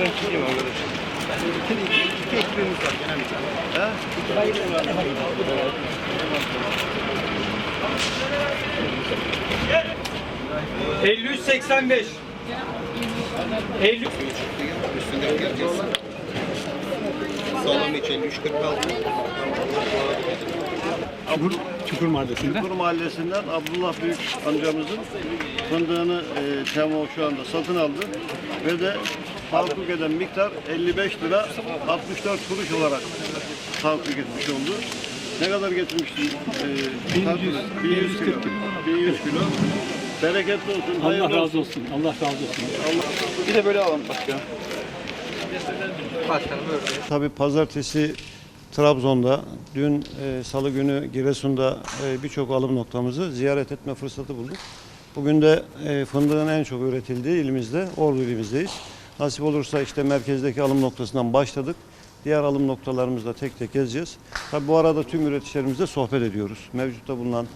ben çekeyim arkadaşlar. İki, iki, ekmeğimiz var genel bir tane. Ha? 53 85. 50 Üstünde geleceğiz. Sağlam içeri 346. Çukur, Çukur Mahallesi'nde. Çukur Mahallesi'nden Abdullah Büyük amcamızın fındığını e, TMO şu anda satın aldı ve de tahakkuk eden miktar 55 lira 64 kuruş olarak tahakkuk etmiş oldu. Ne kadar getirmişti? E, 1100, 1100 kilo. 1100 kilo. Bereketli olsun. Allah razı olsun. Allah razı olsun. Bir de böyle alalım başkanım. Başkanım böyle. Tabii pazartesi Trabzon'da, dün e, salı günü Giresun'da e, birçok alım noktamızı ziyaret etme fırsatı bulduk. Bugün de e, fındığın en çok üretildiği ilimizde, Ordu ilimizdeyiz. Nasip olursa işte merkezdeki alım noktasından başladık. Diğer alım noktalarımızda tek tek gezeceğiz. Tabii bu arada tüm üreticilerimizle sohbet ediyoruz. Mevcutta bulunan,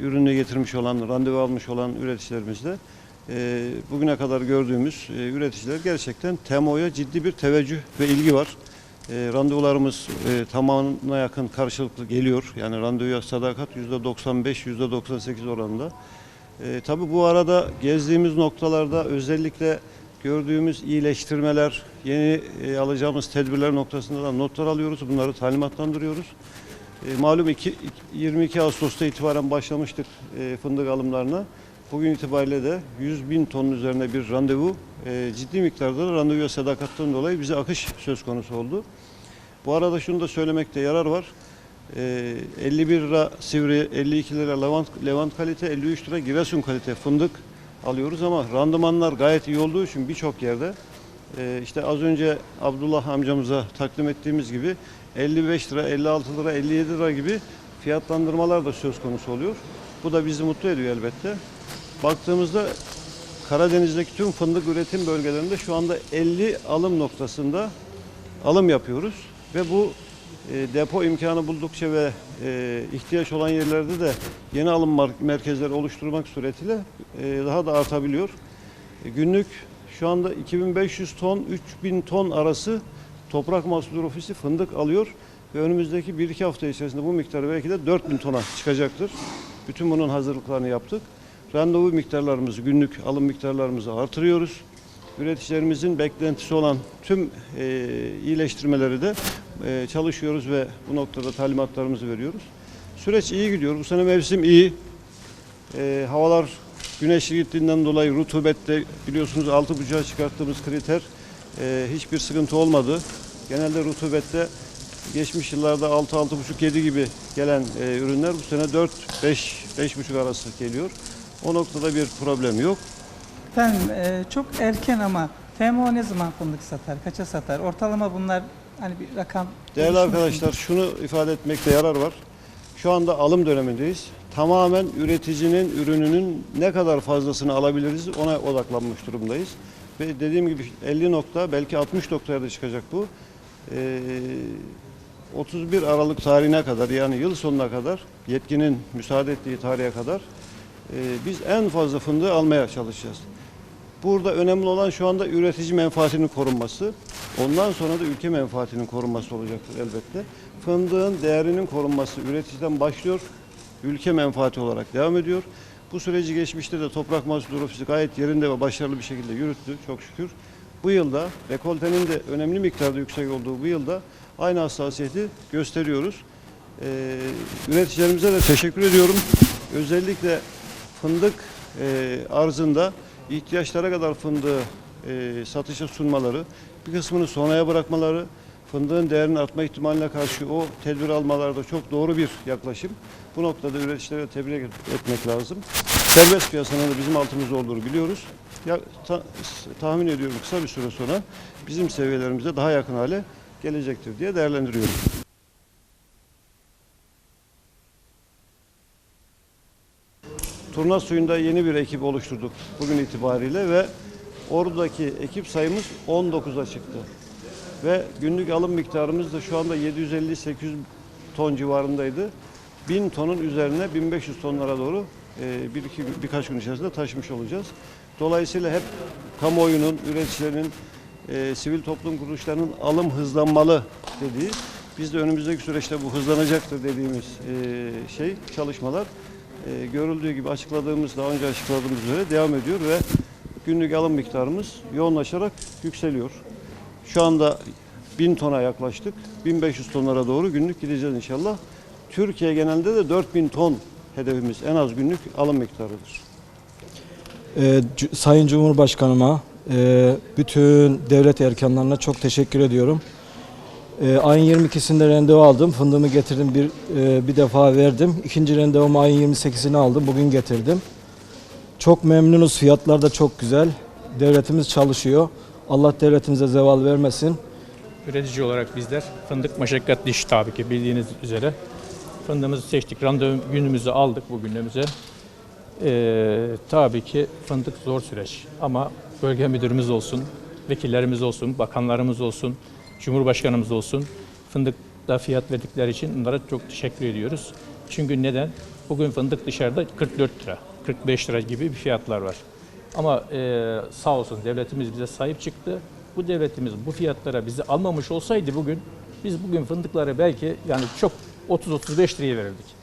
ürünü getirmiş olan, randevu almış olan üreticilerimizle e, bugüne kadar gördüğümüz e, üreticiler gerçekten TMO'ya ciddi bir teveccüh ve ilgi var. E, randevularımız e, tamamına yakın karşılıklı geliyor. Yani randevuya sadakat %95, %98 oranında. E, tabii bu arada gezdiğimiz noktalarda özellikle gördüğümüz iyileştirmeler, yeni e, alacağımız tedbirler noktasında da notlar alıyoruz. Bunları talimatlandırıyoruz. E, malum iki- 22 Ağustos'ta itibaren başlamıştık e, fındık alımlarına. Bugün itibariyle de 100 bin tonun üzerine bir randevu, e, ciddi miktarda da randevuya sadakattan dolayı bize akış söz konusu oldu. Bu arada şunu da söylemekte yarar var. E, 51 lira sivri, 52 lira levant, levant kalite, 53 lira Giresun kalite fındık alıyoruz ama randımanlar gayet iyi olduğu için birçok yerde e, işte az önce Abdullah amcamıza takdim ettiğimiz gibi 55 lira, 56 lira, 57 lira gibi fiyatlandırmalar da söz konusu oluyor. Bu da bizi mutlu ediyor elbette. Baktığımızda Karadeniz'deki tüm fındık üretim bölgelerinde şu anda 50 alım noktasında alım yapıyoruz ve bu e, depo imkanı buldukça ve e, ihtiyaç olan yerlerde de yeni alım merkezleri oluşturmak suretiyle e, daha da artabiliyor. E, günlük şu anda 2500 ton 3000 ton arası Toprak Mahsulleri Ofisi fındık alıyor ve önümüzdeki 1-2 hafta içerisinde bu miktar belki de 4000 tona çıkacaktır. Bütün bunun hazırlıklarını yaptık. Randevu miktarlarımızı, günlük alım miktarlarımızı artırıyoruz. Üreticilerimizin beklentisi olan tüm e, iyileştirmeleri de e, çalışıyoruz ve bu noktada talimatlarımızı veriyoruz. Süreç iyi gidiyor. Bu sene mevsim iyi. E, havalar güneşli gittiğinden dolayı rutubette biliyorsunuz 6.5'a çıkarttığımız kriter e, hiçbir sıkıntı olmadı. Genelde rutubette geçmiş yıllarda 6-6.5-7 gibi gelen e, ürünler bu sene 4-5 5.5 arası geliyor. O noktada bir problem yok. Efendim e, çok erken ama TMO ne zaman fındık satar, kaça satar? Ortalama bunlar hani bir rakam Değerli arkadaşlar şunu ifade etmekte yarar var. Şu anda alım dönemindeyiz. Tamamen üreticinin ürününün ne kadar fazlasını alabiliriz ona odaklanmış durumdayız. Ve dediğim gibi 50 nokta belki 60 noktaya da çıkacak bu. Ee, 31 Aralık tarihine kadar yani yıl sonuna kadar yetkinin müsaade ettiği tarihe kadar biz en fazla fındığı almaya çalışacağız. Burada önemli olan şu anda üretici menfaatinin korunması. Ondan sonra da ülke menfaatinin korunması olacaktır elbette. Fındığın değerinin korunması üreticiden başlıyor. Ülke menfaati olarak devam ediyor. Bu süreci geçmişte de Toprak Mahsulleri Ofisi gayet yerinde ve başarılı bir şekilde yürüttü çok şükür. Bu yılda rekoltenin de önemli miktarda yüksek olduğu bu yılda aynı hassasiyeti gösteriyoruz. Ee, üreticilerimize de teşekkür ediyorum. Özellikle fındık e, arzında ihtiyaçlara kadar fındığı e, satışa sunmaları, bir kısmını sonraya bırakmaları, fındığın değerinin artma ihtimaline karşı o tedbir almaları da çok doğru bir yaklaşım. Bu noktada üreticilere tebrik et- etmek lazım. Serbest piyasanın da bizim altımızda olduğunu biliyoruz. Ya, ta- tahmin ediyorum kısa bir süre sonra bizim seviyelerimize daha yakın hale gelecektir diye değerlendiriyorum. Turna suyunda yeni bir ekip oluşturduk bugün itibariyle ve oradaki ekip sayımız 19'a çıktı. Ve günlük alım miktarımız da şu anda 750-800 ton civarındaydı. 1000 tonun üzerine 1500 tonlara doğru e, bir iki birkaç gün içerisinde taşımış olacağız. Dolayısıyla hep kamuoyunun, üreticilerin e, sivil toplum kuruluşlarının alım hızlanmalı dediği, biz de önümüzdeki süreçte bu hızlanacaktır dediğimiz e, şey, çalışmalar e, görüldüğü gibi açıkladığımız, daha önce açıkladığımız üzere devam ediyor ve günlük alım miktarımız yoğunlaşarak yükseliyor. Şu anda 1000 tona yaklaştık. 1500 tonlara doğru günlük gideceğiz inşallah. Türkiye genelinde de 4000 ton hedefimiz en az günlük alım miktarıdır. Ee, Sayın Cumhurbaşkanıma, e, bütün devlet erkanlarına çok teşekkür ediyorum. Ee, ayın 22'sinde randevu aldım. Fındığımı getirdim bir e, bir defa verdim. İkinci randevumu ayın 28'ini aldım. Bugün getirdim. Çok memnunuz. Fiyatlar da çok güzel. Devletimiz çalışıyor. Allah devletimize zeval vermesin. Üretici olarak bizler fındık meşakkatli iş tabii ki bildiğiniz üzere. Fındığımızı seçtik, randevu günümüzü aldık bugünümüze. Ee, tabii ki fındık zor süreç ama bölge müdürümüz olsun, vekillerimiz olsun, bakanlarımız olsun, cumhurbaşkanımız olsun fındıkta fiyat verdikleri için onlara çok teşekkür ediyoruz. Çünkü neden? Bugün fındık dışarıda 44 lira, 45 lira gibi bir fiyatlar var. Ama e, sağ olsun devletimiz bize sahip çıktı. Bu devletimiz bu fiyatlara bizi almamış olsaydı bugün biz bugün fındıkları belki yani çok 30-35 liraya verirdik.